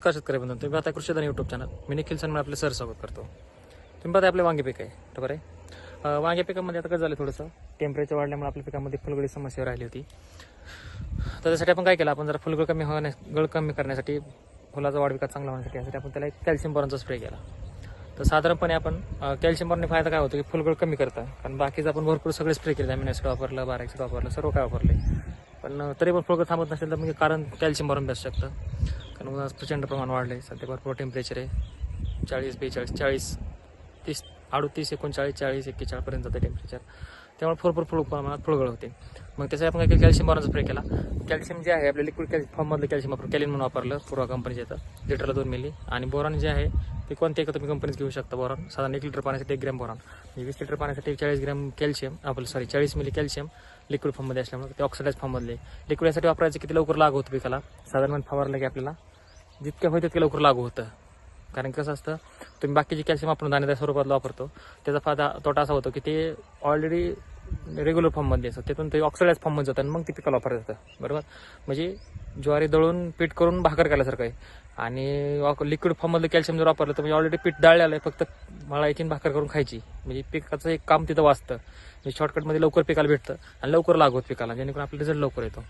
नमस्कार शेतकरी बंधू तुम्ही आता कृषीधन यूट्यूब चॅनल मी निखिल सन्मान आपले सर स्वागत करतो. तुम्ही पाहता आपले वांगे पीक आहे बरोबर आहे? वांगे पिकामध्ये आता कसं झालं थोडंसं? टेम्परेचर वाढल्यामुळे आपल्या पिकामध्ये फुलगळी समस्या राहिली होती. तर त्यासाठी आपण काय केलं? आपण जरा फुलगळ कमी होण्या गळ कमी करण्यासाठी फुलाचा वाढ विकास चांगला होण्यासाठी यासाठी आपण त्याला एक कॅल्शियम बोरॉनचा स्प्रे केला. तर साधारणपणे आपण कॅल्शियम बोरॉनने फायदा काय होतो की फुलगळ कमी करतं. कारण बाकीचं आपण भरपूर सगळे स्प्रे केले अमिनॅसिड वापरलं बाराक्सिड वापरलं सर्व काय वापरले पण तरी पण फुलगळ थांबत नसेल तर म्हणजे कारण कॅल्शियम बोरॉन बसू शकतं. कारण उन्हाळ्यात प्रचंड प्रमाण वाढलं. आहे सध्या भरपूर टेम्परेचर आहे. चाळीस बेचाळीस चाळीस तीस अडतीस एकोणचाळीस चाळीस एक्केचाळीसपर्यंत जातं टेम्परेचर त्यामुळे भरपूर फुळ प्रमाणात फुळगळ होते. मग त्यासाठी आपण काय केलं कॅल्शियम बॉरनचा स्प्रे केला. कॅल्शियम जे आहे आपल्या लिक्विड कॅल्शियम फॉर्ममधलं कॅल्शियम वापरून कॅलिन म्हणून वापरलं पूर्वा कंपनीचं येतं. लिटरला दोन मिली आणि बोरॉन जे आहे ते कोणते का तुम्ही कंपनीत घेऊ शकता बोरॉन साधारण एक लिटर पाण्यासाठी एक ग्रॅम बोरॉन म्हणजे वीस लिटर पाण्यासाठी चाळीस ग्रॅम कॅल्शियम आपलं सॉरी चाळीस मिली कॅल्शियम लिक्विड फॉर्ममध्ये असल्यामुळे ते ऑक्सिडाईज फॉर्ममधले लिक्विड यासाठी वापरायचं किती लवकर लागू होतं पिकाला? साधारण फवारलं की आपल्याला जितक्या होईल तितक्या लवकर लागू होतं. कारण कसं असतं तुम्ही बाकीचे कॅल्शियम आपण दाणेदार स्वरूपात वापरतो. त्याचा फायदा तोटा असा होतो की ते ऑलरेडी रेग्युलर फॉर्ममध्ये असतं तिथून ते ऑक्सिडाईज फॉर्ममध्ये जातं आणि मग ते पिकाला वापरलं जातं बरोबर? म्हणजे ज्वारी दळून पीठ करून भाकर केल्यासारखं आहे. आणि लिक्विड फॉर्ममधलं कॅल्शियम जर वापरलं तर म्हणजे ऑलरेडी पीठ दळलेलं आहे फक्त मला एकीन भाकर करून खायची. म्हणजे पिकाचं एक काम तिथं वाचतं. म्हणजे शॉर्टकटमध्ये लवकर पिकाला भेटतं आणि लवकर लागवत पिकाला जेणेकरून आपला रिझल्ट लवकर येतो.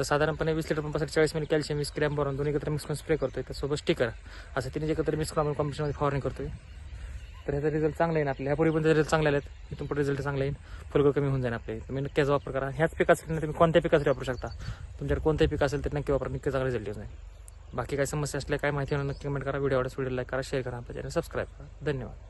तर साधारणपणे वीस लिटर पंपासाठी चाळीस मिनिट कॅल्शियम वीस ग्रॅम भरून दोन्ही एकत्र मिक्स करून स्प्रे करतोय. त्यासोबत स्टिकर असं तिने एकत्र मिक्स करून आपण कॉम्पिटिशनमध्ये फवारणी करतोय. तर ह्याचा रिझल्ट चांगला येईल आपल्या ह्यापूर्वी पण रिझल्ट चांगले आहेत इथून पण रिझल्ट चांगला येईल. फुलगळ कमी होऊन जाईल आपले तुम्ही नक्की वापर करा. ह्याच पिकासाठी तुम्ही कोणत्या पिकासाठी वापरू शकता. तुमच्याकडे कोणत्याही पिक असेल तर नक्की वापरा. नक्की चांगला रिझल्ट येऊन जाईल. बाकी काही समस्या असल्या काय माहिती होणार नक्की कमेंट करा. व्हिडिओ आवडल्यास व्हिडिओ लाईक करा शेअर करा. आपल्या चॅनल सबस्क्राईब करा. धन्यवाद.